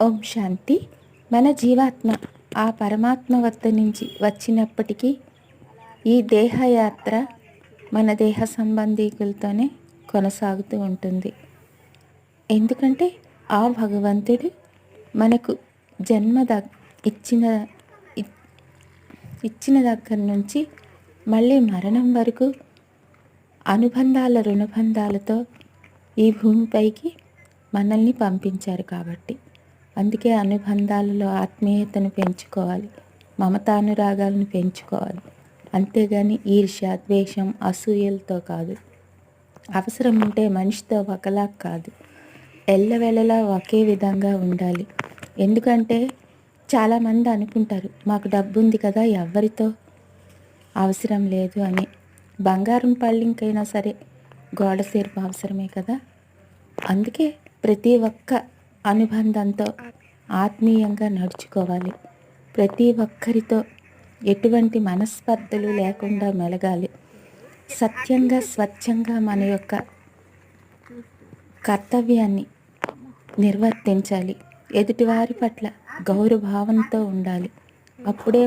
ఓం శాంతి. మన జీవాత్మ ఆ పరమాత్మ వద్ద నుంచి వచ్చినప్పటికీ ఈ దేహయాత్ర మన దేహ సంబంధీకులతోనే కొనసాగుతూ ఉంటుంది. ఎందుకంటే ఆ భగవంతుడు మనకు జన్మ దగ్ ఇచ్చిన ఇచ్చిన దగ్గర నుంచి మళ్ళీ మరణం వరకు అనుబంధాల రుణబంధాలతో ఈ భూమిపైకి మనల్ని పంపించారు కాబట్టి. అందుకే అనుబంధాలలో ఆత్మీయతను పెంచుకోవాలి మమతానురాగాలను పెంచుకోవాలి. అంతేగాని ఈర్ష్య ద్వేషం అసూయలతో కాదు. అవసరం ఉంటే మనిషితో ఒకలా కాదు. ఎల్లవేళలా ఒకే విధంగా ఉండాలి. ఎందుకంటే చాలామంది అనుకుంటారు మాకు డబ్బు ఉంది కదా ఎవరితో అవసరం లేదు అని. బంగారం పళ్ళింకైనా సరే గోడ సేర్పు అవసరమే కదా. అందుకే ప్రతి ఒక్క అనుబంధంతో ఆత్మీయంగా నడుచుకోవాలి. ప్రతి ఒక్కరితో ఎటువంటి మనస్పర్ధలు లేకుండా మెలగాలి. సత్యంగా స్వచ్ఛంగా మన యొక్క కర్తవ్యాన్ని నిర్వర్తించాలి. ఎదుటివారి పట్ల గౌరవభావంతో ఉండాలి. అప్పుడే